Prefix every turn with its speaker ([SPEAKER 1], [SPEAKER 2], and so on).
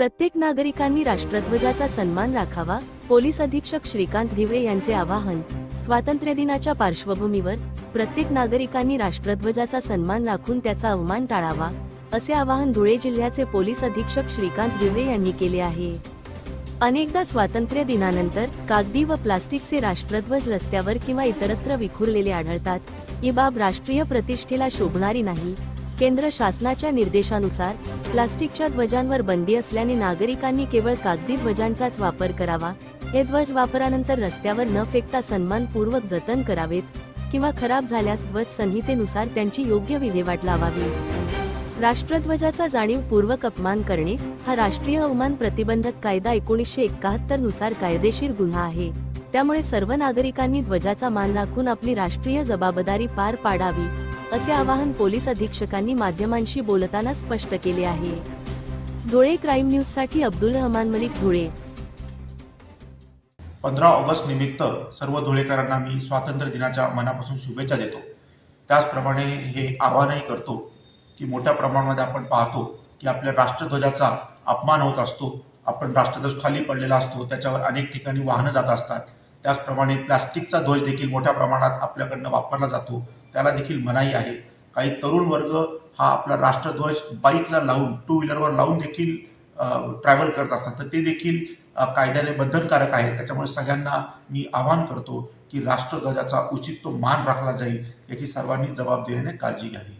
[SPEAKER 1] प्रत्येक नागरिकांनी राष्ट्रध्वजाचा सन्मान राखावा पोलीस अधीक्षक श्रीकांत धिवरे यांचे आवाहन स्वातंत्र्य दिनाच्या पार्श्वभूमीवर प्रत्येक नागरिकांनी राष्ट्रध्वजाचा सन्मान राखून त्याचा अवमान टाळावा असे आवाहन धुळे जिल्ह्याचे पोलीस अधीक्षक श्रीकांत धिवरे यांनी केले आहे. अनेकदा स्वातंत्र्य दिनानंतर कागदी व प्लास्टिकचे राष्ट्रध्वज रस्त्यावर किंवा इतरत्र विखुरलेले आढळतात. ही बाब राष्ट्रीय प्रतिष्ठेला शोभणारी नाही. केंद्र शासनाच्या निर्देशानुसार प्लास्टिकच्या ध्वजांवर बंदी असल्याने नागरिकांनी केवळ कागदी ध्वजांचाच वापर करावा. हे ध्वज वापरानंतर रस्त्यावर न फेकता सन्मानपूर्वक जतन करावेत किंवा खराब झाल्यास ध्वज संहितेनुसार त्यांची योग्य विल्हेवाट लावावी. राष्ट्रध्वजाचा जाणीवपूर्वक अपमान करणे हा राष्ट्रीय अवमान प्रतिबंधक कायदा एकोणीसशे एकाहत्तरनुसार कायदेशीर गुन्हा आहे. त्यामुळे सर्व नागरिकांनी ध्वजाचा मान राखून आपली राष्ट्रीय जबाबदारी पार पाडावी असे आवाहन पोलीस अधीक्षकांनी माध्यमांशी बोलताना स्पष्ट केले आहे. धुळे क्राईम न्यूजसाठी अब्दुल रहमान मलिक धुळे.
[SPEAKER 2] पंधरा ऑगस्ट निमित्त सर्व धुळेकरांना मी स्वातंत्र्य दिनाच्या मनापासून शुभेच्छा देतो. त्याचप्रमाणे हे आवाहनही करतो की मोठ्या प्रमाणामध्ये आपण पाहतो की आपल्या राष्ट्रध्वजाचा अपमान होत असतो आपण राष्ट्रध्वज खाली पडलेला असतो त्याच्यावर अनेक ठिकाणी वाहनं जात असतात. त्याचप्रमाणे प्लास्टिकचा ध्वज देखील मोठ्या प्रमाणात आपल्याकडनं वापरला जातो. त्याला देखील मनाई आहे. काही तरुण वर्ग हा आपला राष्ट्रध्वज बाईकला लावून टू व्हीलरवर लावून देखील ट्रॅव्हल करत असतात. तर ते देखील कायद्याने बंधनकारक आहे त्याच्यामुळे सगळ्यांना मी आवाहन करतो की राष्ट्रध्वजाचा उचित तो मान राखला जाईल याची सर्वांनी जबाबदारीने काळजी घ्यावी.